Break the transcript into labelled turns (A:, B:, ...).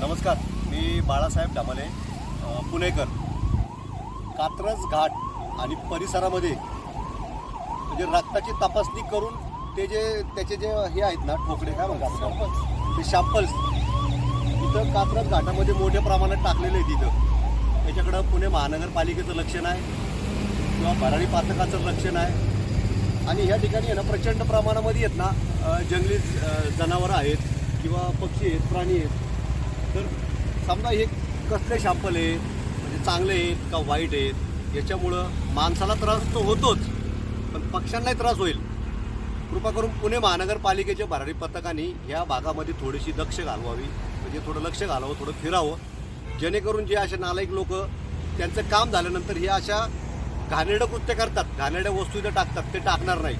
A: बाळासाहेब ढामले अ, पुणेकर. कात्रज घाट आणि परिसरामध्ये म्हणजे रक्ताची तपासणी करून ते जे त्याचे जे हे आहेत ना ठोकळे काय म्हणतात? ते शॅम्पल्स इथं कात्रज घाटामध्ये मोठ्या प्रमाणात टाकलेले आहेत इथं. त्याच्याकडं पुणे महानगरपालिकेचं लक्ष नाही किंवा भरारी पातकाचं लक्ष नाही आणि ह्या ठिकाणी आहे ना प्रचंड प्रमाणामध्ये आहेत ना जंगली जनावरं आहेत किंवा पक्षी आहेत प्राणी आहेत. समजा हे कसले शॅम्पल आहेत? म्हणजे चांगले आहेत का वाईट आहेत? याच्यामुळं माणसाला त्रास तर होतोच पण पक्ष्यांनाही त्रास होईल. कृपा करून पुणे महानगरपालिकेच्या भरारी पथकाने या भागामध्ये थोडीशी दक्ष घालवावी म्हणजे थोडं लक्ष घालावं थोडं फिरावं. जेणेकरून जे असे नालायक लोक त्यांचं काम झाल्यानंतर हे अशा घाणेरडं कृत्य करतात. घाणेरड्या वस्तू इथं टाकतात ते टाकणार नाही